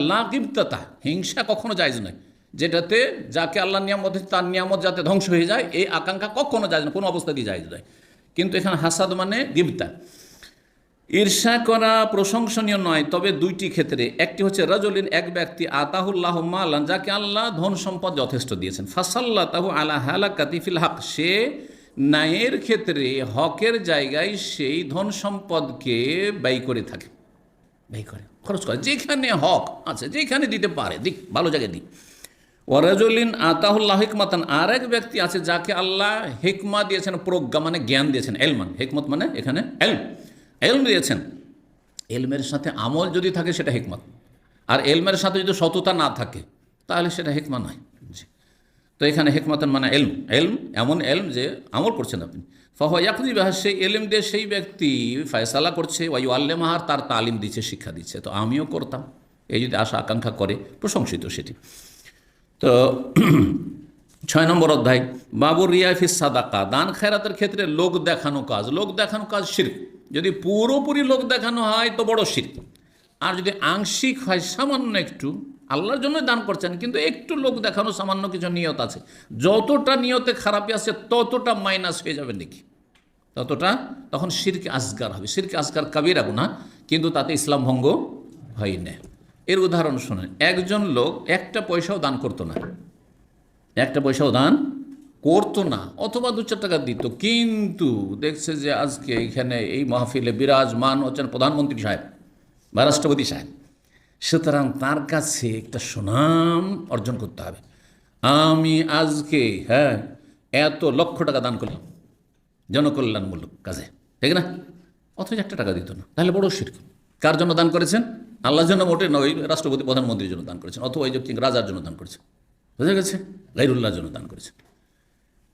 আল্লাহ হিংসা কখনো জায়জ নয় যেটাতে যাকে আল্লাহ নিয়ামত তার নিয়ামত যাতে ধ্বংস হয়ে যায়, এই আকাঙ্ক্ষা কখনো যায় না, কোনো অবস্থাতেই জায়জ নয় কিন্তু এখানে হাসাদ মানে গিবতা। ঈর্ষা করা প্রশংসনীয় নয়, তবে দুইটি ক্ষেত্রে। একটি হচ্ছে, রাজলিন এক ব্যক্তি আতাহুল্লাহ মালান, যাকে আল্লাহ ধন সম্পদ যথেষ্ট দিয়েছেন। ফাসাল্লাহ তাহু আলা কাতিফিল হক, সে ন্যায়ের ক্ষেত্রে হকের জায়গায় সেই ধন সম্পদকে ব্যয় করে থাকে। ব্যয় করে। খরচ করে। যেখানে হক আছে, যেখানে দিতে পারে, দিক, ভালো জায়গায় দিক। ওয়ারাজুলিন আতাহুল্লাহ হিকমাতান। আর এক ব্যক্তি আছে যাকে আল্লাহ হিকমা দিয়েছেন, প্রজ্ঞা মানে জ্ঞান দিয়েছেন এলমান হিকমত মানে এখানে এলম। এলম দিয়েছেন। এলমের সাথে আমল যদি থাকে, সেটা হিকমত। আর এলমের সাথে যদি সততা না থাকে, তাহলে সেটা হিকমা নয়। তো এখানে হেকমতান মানে এলম। এলম, এমন এলম যে আমল করছেন আপনি। ফহ ইয়াকুদি বাহার সেই এলম দিয়ে সেই ব্যক্তি ফয়সালা করছে ওয়াই আল্লেমাহার তার তালিম দিচ্ছে, শিক্ষা দিচ্ছে। তো আমিও করতাম। এই যদি আশা আকাঙ্ক্ষা করে, প্রশংসিত সেটি। তো ছয় নম্বর অধ্যায় বাবুর রিয়াফিস সাদাকা, দান খেরাতের ক্ষেত্রে লোক দেখানো কাজ। লোক দেখানো কাজ শির্ক। যদি পুরোপুরি লোক দেখানো হয়, তো বড় শির্ক। আর যদি আংশিক হয়, সামান্য একটু আল্লাহর জন্য দান করছেন, কিন্তু একটু লোক দেখানো সামান্য কিছু নিয়ত আছে। যতটা নিয়তে খারাপই আছে ততটা মাইনাস হয়ে যাবে নাকি? ততটা? তখন শিরকে আসগার হবে। শিরকে আসগার কাবিরা গুণা কিন্তু তাতে ইসলাম ভঙ্গ হয় না। এর উদাহরণ শোনেন, একজন লোক একটা পয়সাও দান করতো না। একটা পয়সাও দান করতো না, অথবা দু চার টাকা দিত। কিন্তু দেখছে যে আজকে এখানে এই মাহফিলে বিরাজমান হচ্ছেন প্রধানমন্ত্রী সাহেব বা রাষ্ট্রপতি সাহেব। সুতরাং তার কাছে একটা সুনাম অর্জন করতে হবে। আমি আজকে হ্যাঁ এত লক্ষ টাকা দান করলাম, জনকল্যাণমূলক কাজে, ঠিক না? অথচ একটা টাকা দিত না, তাহলে বড় শির্ক কার জন্য দান করেছেন? আল্লাহর জন্য মোটে না ওই রাষ্ট্রপতি, প্রধানমন্ত্রীর জন্য দান করেছেন, অথবা ওই যে রাজার জন্য দান করেছেন, বুঝা গেছে? গাইরুল্লাহর জন্য দান করেছেন।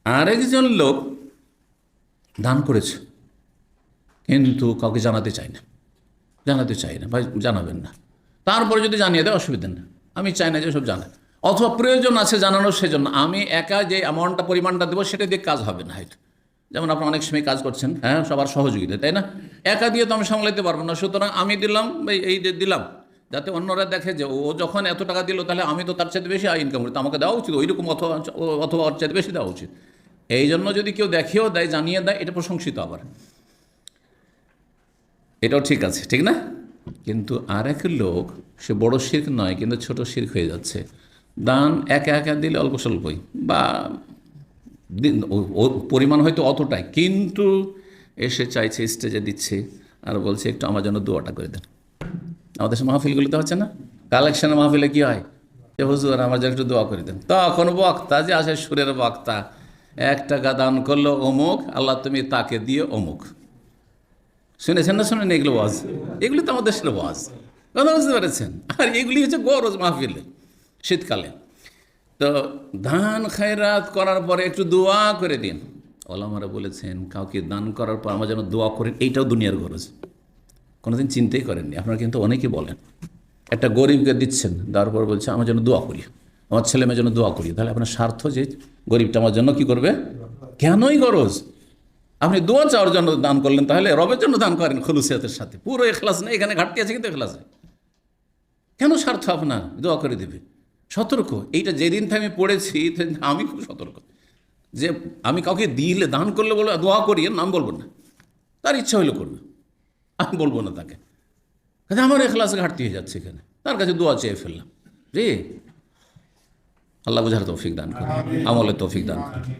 আরেকজন লোক দান করেছে, কিন্তু কাউকে জানাতে চায় না, জানাতে চাই না, ভাই, জানাবেন না। তারপরে যদি জানিয়ে দেয়, অসুবিধা নেই। আমি চাই না যে সব জানা। অথবা প্রয়োজন আছে জানানোর সেজন্য আমি একা যে অ্যামাউন্টটা পরিমাণটা দেবো, সেটা দিয়ে কাজ হবে না হয়তো যেমন আপনি অনেক সময় কাজ করছেন হ্যাঁ সবার সহযোগিতা, তাই না? একা দিয়ে তো আমি সামলাইতে পারব না। সুতরাং আমি দিলাম, এই- এই যে দিলাম, যাতে অন্যরা দেখে যে ও যখন এত টাকা দিল, তাহলে আমি তো তার চাইতে বেশি ইনকাম করি, তো আমাকে দেওয়া উচিত, ওইরকম অথবা অথবা ওর চাইতে বেশি দেওয়া উচিত। এই জন্য যদি কেউ দেখেও দেয়, জানিয়ে দেয়, এটা প্রশংসিত আবার। এটাও ঠিক আছে, ঠিক না? কিন্তু আর এক লোক, সে বড় শির্ক নয়, কিন্তু ছোট শির্ক হয়ে যাচ্ছে। দান একা একা দিলে অল্প স্বল্পই, বা পরিমাণ হয়তো অতটাই, কিন্তু এসে চাইছে, স্টেজে দিচ্ছে, আর বলছে, একটু আমার জন্য দোয়াটা করে দেন। আমাদের মাহফিলগুলোতে হচ্ছে না। কালেকশনের মাহফিলে কি হয়? যে, হুজুর, আমার জন্য একটু দোয়া করে দেন। তখন বক্তা, যে, আসে সুরের বক্তা, এক টাকা দান করল অমুক, আল্লাহ তুমি তাকে দিয়ে অমুক। শুনেছেন না শুনেন এগুলো ওয়াজ। এগুলি তো আমাদের দেশের ওয়াজ। কথা বুঝতে পেরেছেন? আর এগুলি হচ্ছে গরজ মাহফিলে, শীতকালে। তো ধান খায়রাত করার পরে একটু দোয়া করে দিন। ওলামারা বলেছেন, কাউকে দান করার পর আমার যেন দোয়া করেন এইটাও দুনিয়ার গরজ। কোনোদিন চিন্তাই করেননি। আপনারা কিন্তু অনেকেই বলেন। একটা গরিবকে দিচ্ছেন, দেওয়ার পর বলছে, আমার জন্য দোয়া করি। আমার ছেলে মেয়ের জন্য দোয়া করি। তাহলে আপনার স্বার্থ যে গরিবটা আমার জন্য কি করবে? কেনই গরজ? আপনি দোয়া চাওয়ার জন্য দান করলেন, তাহলে রবের জন্য দান করেন খুলুসিয়াতের সাথে। পুরো এখলাস নেই, এখানে ঘাটতি আছে কিন্তু এখলাসে কেন স্বার্থ আপনার? দোয়া করে দেবে। সতর্ক। এইটা যেদিন থেকে আমি পড়েছি আমি খুব সতর্ক। যে আমি কাউকে দিলে, দান করলে বলে দোয়া করি নাম বলব না। তার ইচ্ছা হইলে করবে। আমি বলব না তাকে। কাজে আমার এখলাসে ঘাটতি হয়ে যাচ্ছে এখানে। তার কাছে দোয়া চেয়ে ফেললাম। রে আল্লাহ বুঝার তৌফিক দান করে আমলের তৌফিক দান করে